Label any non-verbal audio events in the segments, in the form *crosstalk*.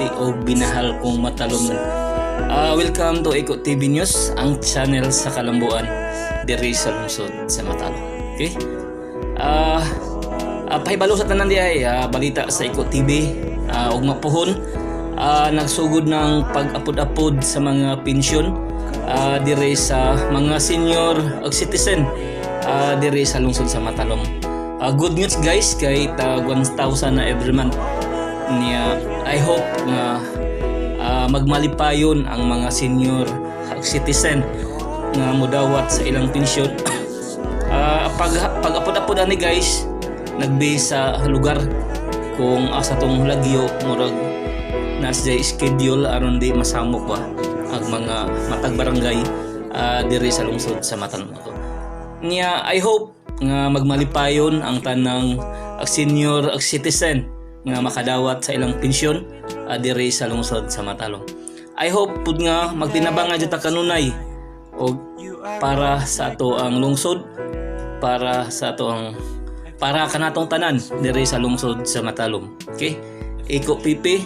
liti o binahal kong matalon. Ah, welcome to Eko TV News, ang channel sa Kalambuan, diri sa lungsod sa Matalo. Okay? Ah, uh, pahibalo sa tanan di ay ah, balita sa Eko TV ah, ug mapuhon ah, nagsugod ng pag-apod-apod sa mga pensyon ah, diri sa mga senior ug citizen ah, diri sa lungsod sa Matalom. Ah, good news guys kay tag 1,000 na every month niya I hope nga ah, magmalipayon ang mga senior citizen nga mudawat sa ilang pensyon *coughs* Ah, pag pag-apod-apod ani guys nag-base sa lugar kung asa tong lagyo murag nas jay schedule aron di masamok ba ang mga matag barangay ah, diri sa lungsod sa Matanong ako. Niya I hope nga magmalipayon ang tanang senior citizen nga makadawat sa ilang pensyon diri sa lungsod sa Matalong. I hope pud nga magtinabang nga ta kanunay og para sa ato ang lungsod para sa ato ang para kanatong tanan diri sa lungsod sa Matalom. Okay? Iko pipi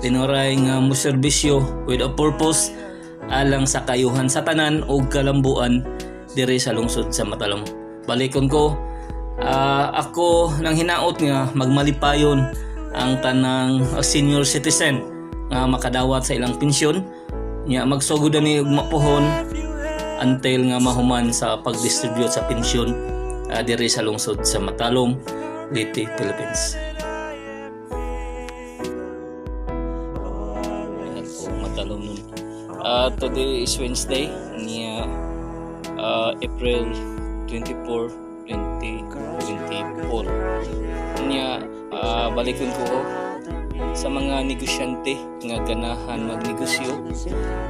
tinuray nga mo serbisyo with a purpose alang sa kayuhan sa tanan ug kalambuan diri sa lungsod sa Matalom. Balikon ko ah, ako nang hinaot nga magmalipayon ang tanang senior citizen nga makadawat sa ilang pensyon nya magsugod ni og mapuhon until nga mahuman sa pag-distribute sa pensyon uh, diri sa lungsod sa Matalom, Leyte, Philippines. Matalom nun. Uh, today is Wednesday, niya uh, April 24, 2024. Uh, balikon ko sa mga negosyante nga ganahan magnegosyo.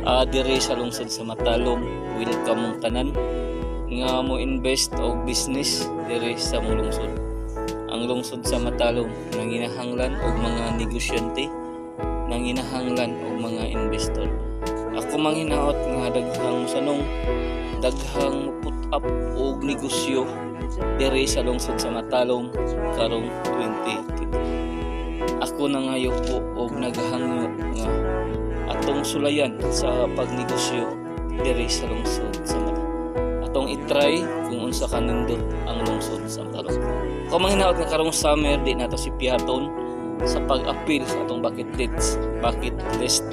Uh, diri sa lungsod sa Matalom welcome mong tanan nga mo invest o business diri sa mong lungsod. Ang lungsod sa Matalom nanginahanglan og mga negosyante nanginahanglan og mga investor. Ako manghinaot nga daghang musanong daghang put up og negosyo diri sa lungsod sa Matalom karong 2020 ako na ngayo po og naghangyo nga atong sulayan sa pagnegosyo diri sa lungsod sa Matalom. Atong itry kung unsa ka nindot ang lungsod sa Matalom. Kung manghinaot nga karong summer di nato si pihaton sa pag-appeal sa atong bucket list, bucket list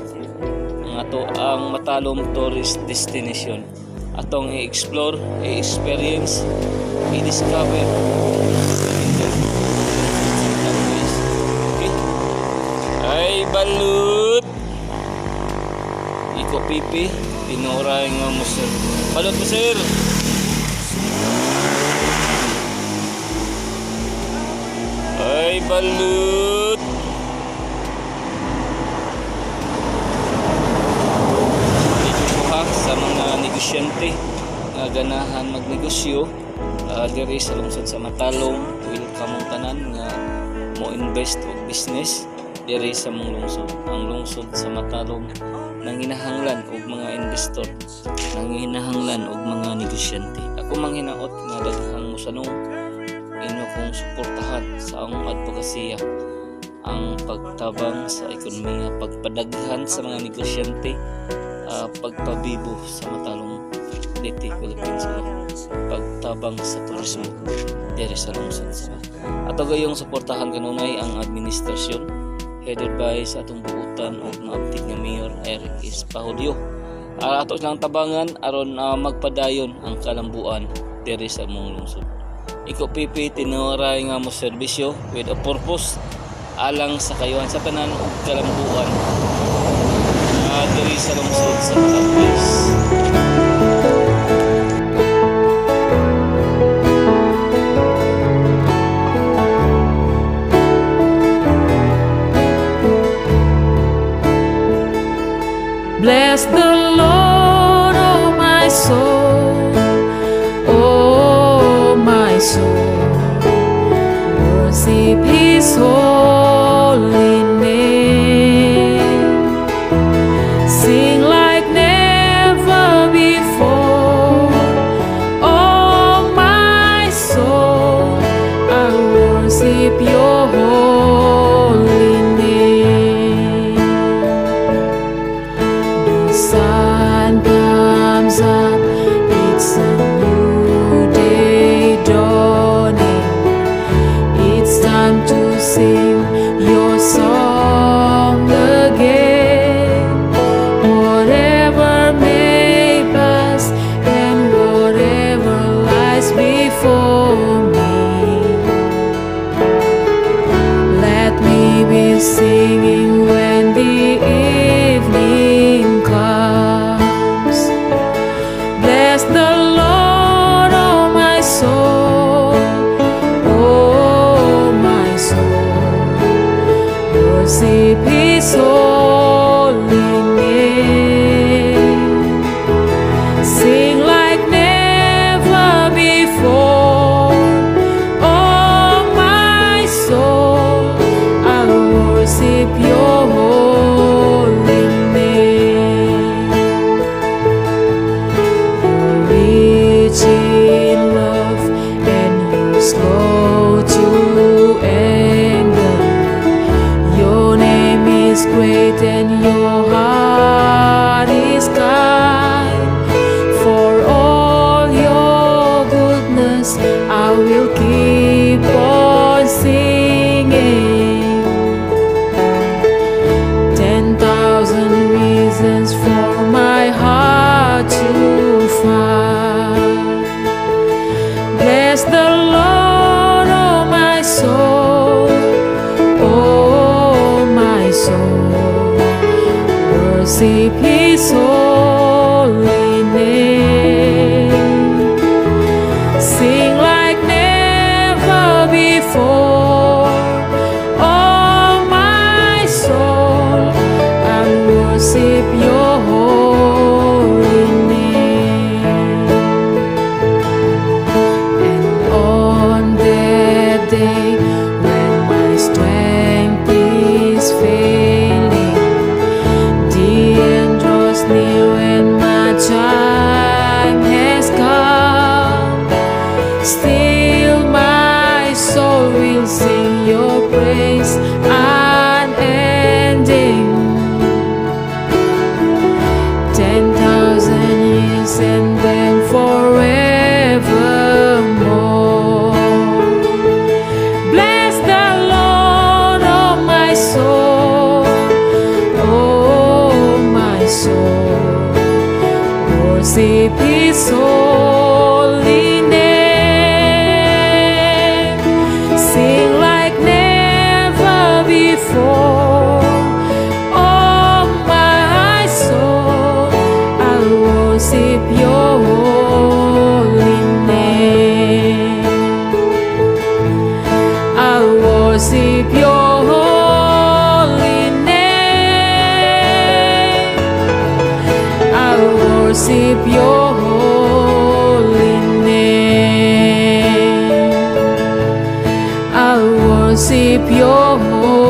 ang ato ang Matalom tourist destination. Atong i-explore, i-experience, i-discover, Ay, balut! Iko pipi, tinuray nga mo sir. Balut mo sir! Ay, balut! Dito po ha, sa mga negosyante nga ganahan magnegosyo uh, diri sa lungsod sa Matalong welcome ang tanan nga mo invest og business diri sa mong lungsod. Ang lungsod sa Matalong nanginahanglan og mga investor nanginahanglan og mga negosyante. Ako manghinaot nga daghang musanong ino kong suportahan sa akong advokasya ang pagtabang sa ekonomiya pagpadaghan sa mga negosyante ah, pagpabibo sa Matalong Leyte, Philippines. O pagtabang sa turismo diri sa lungsod sa ato gayong suportahan kanunay ang administrasyon headed by sa atong buutan o maabtig nga Mayor Eric S. Pahudyo Ara ato silang tabangan aron ah, magpadayon ang kalambuan diri sa mong lungsod. Iko pipi tinuray nga mo serbisyo with a purpose alang sa kayuhan sa tanan ug kalambuan. Ah, diri sa lungsod sa Philippines just the in love and you're slow to end. Your name is great and your heart is kind. For all your goodness, I will keep on. soul, oh my soul, mercy, please, oh. soul, worship His holy name. Sing like never before. Oh my soul, I worship Your. worship your